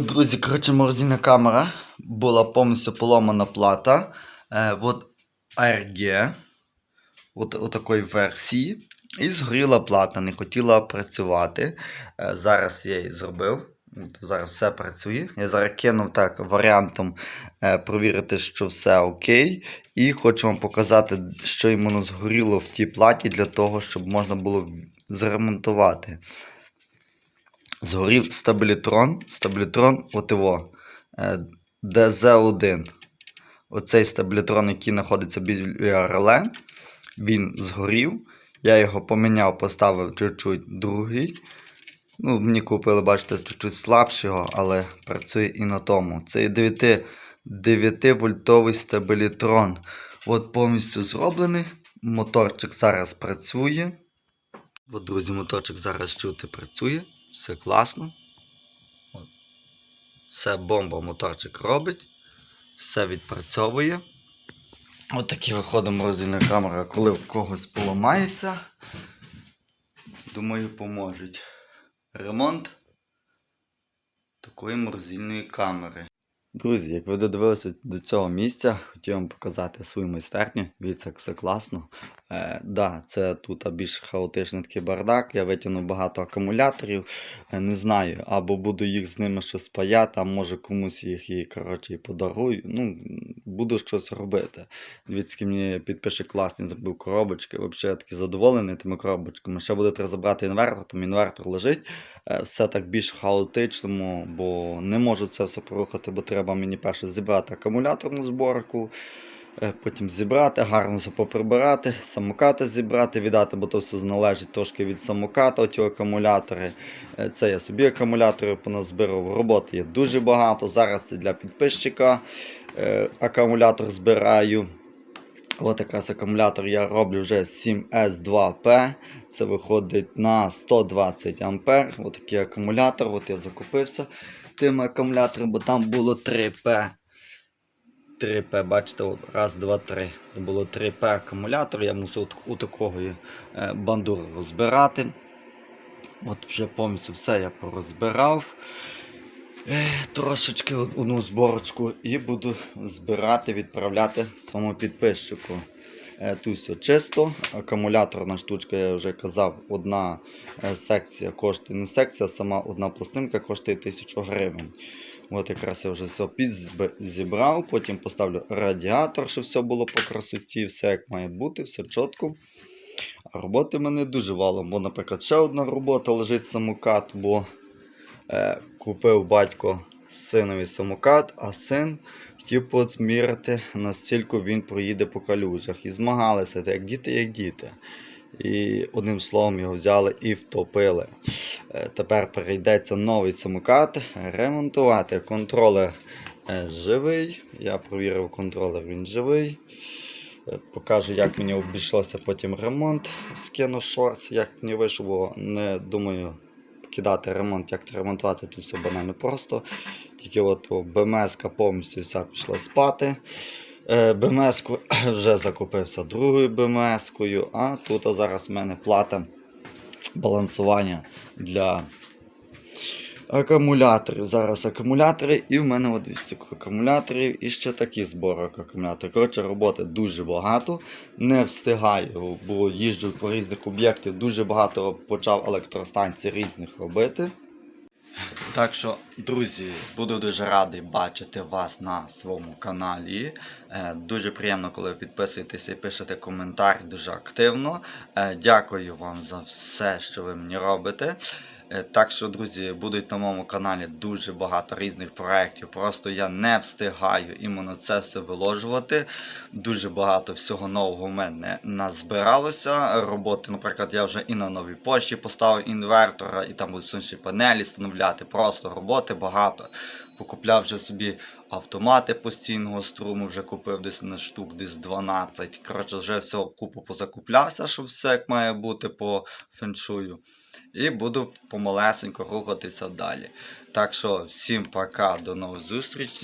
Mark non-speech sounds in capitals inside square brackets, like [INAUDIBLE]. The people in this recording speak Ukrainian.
Друзі, коротше, морозильна камера. Була повністю поломана плата. Е, от ARG. От, от такої версії. І згоріла плата, не хотіла працювати. Е, зараз я її зробив. От, зараз все працює. Я зараз кинув так варіантом е, провірити, що все окей. І хочу вам показати, що іменно згоріло в тій платі для того, щоб можна було заремонтувати. Згорів стабілітрон. Стабілітрон, от його. е, DZ1. Оцей стабілітрон, який знаходиться біля реле, він згорів. Я його поміняв, поставив чуть-чуть другий. Ну, мені купили, бачите, чуть-чуть слабшого, але працює і на тому. Це 9, 9 вольтовий стабілітрон. От повністю зроблений. Моторчик зараз працює. От, друзі, моторчик зараз чути працює. Все класно. Все бомба моторчик робить. Все відпрацьовує. От такі виходить морозильна камера, коли в когось поламається. Думаю, поможуть. Ремонт такої морозильної камери. Друзі, як ви додивилися до цього місця, хотів вам показати свою майстерню. Дивіться, все класно. Е, да, це тут більш хаотичний такий бардак. Я витягнув багато акумуляторів. Е, не знаю, або буду їх з ними щось паяти, а може комусь їх і коротше подарую. Ну, буду щось робити. Дивіться, мені підпише класний зробив коробочки. Взагалі я такий задоволений тими коробочками. Ще буде треба забрати інвертор, там інвертор лежить. Е, Все так більш хаотичному, бо не можу це все порухати, бо треба мені перше зібрати акумуляторну зборку. е, Потім зібрати, гарно все поприбирати, самокати зібрати, віддати, бо то все належить трошки від самоката, оті акумулятори. Е, Це я собі акумулятори поназбирав. Роботи є дуже багато. Зараз це для підписчика. Акумулятор збираю. От якраз акумулятор я роблю вже 7S2P. Це виходить на 120 ампер. От такий акумулятор. От я закупився тим акумулятором, бо там було 3P. 3P, бачите, от, раз, два, три. Це було 3P акумулятор, я мусив у такої е, бандури розбирати. От вже повністю все я порозбирав. Трошечки одну зборочку і буду збирати, відправляти своєму підписчику. Е, Тут все чисто. Акумуляторна штучка, я вже казав, одна е, секція коштує не секція, сама одна пластинка коштує 1000 гривень. От якраз я вже все підзібрав, потім поставлю радіатор, щоб все було по красоті, все як має бути, все чітко. А роботи мене дуже валом, бо, наприклад, ще одна робота лежить самокат, бо е, купив батько синові самокат, а син хотів позміряти, наскільки він проїде по калюжах. І змагалися, як діти, як діти. І одним словом його взяли і втопили. Е, Тепер перейдеться новий самокат ремонтувати. Контролер е, живий. Я провірив контролер, він живий. Е, Покажу, як мені обійшлося потім ремонт. Скину шорт, як мені вийшло, бо не думаю кидати ремонт, як ремонтувати тут все банально просто. Тільки от о, БМС-ка повністю вся пішла спати. Е, БМС-ку [COUGHS] вже закупився другою БМС-кою, а тут зараз в мене плата балансування для акумуляторів. Зараз акумулятори, і в мене от 200 акумуляторів і ще такі зборок акумуляторів. Коротше, роботи дуже багато. Не встигаю, бо їжджу по різних об'єктах, дуже багато почав електростанцій різних робити. Так що, друзі, буду дуже радий бачити вас на своєму каналі. Е, Дуже приємно, коли ви підписуєтеся і пишете коментар дуже активно. Е, Дякую вам за все, що ви мені робите. Е, Так що, друзі, будуть на моєму каналі дуже багато різних проєктів. Просто я не встигаю іменно це все виложувати. Дуже багато всього нового в мене назбиралося. Роботи, наприклад, я вже і на новій пошті поставив інвертора, і там будуть сонячні панелі встановляти. Просто роботи багато. Покупляв вже собі автомати постійного струму, вже купив десь на штук, десь 12. Коротше, вже все купу позакуплявся, що все як має бути по феншую. І буду помалесенько рухатися далі. Так що всім пока, до нових зустрічей.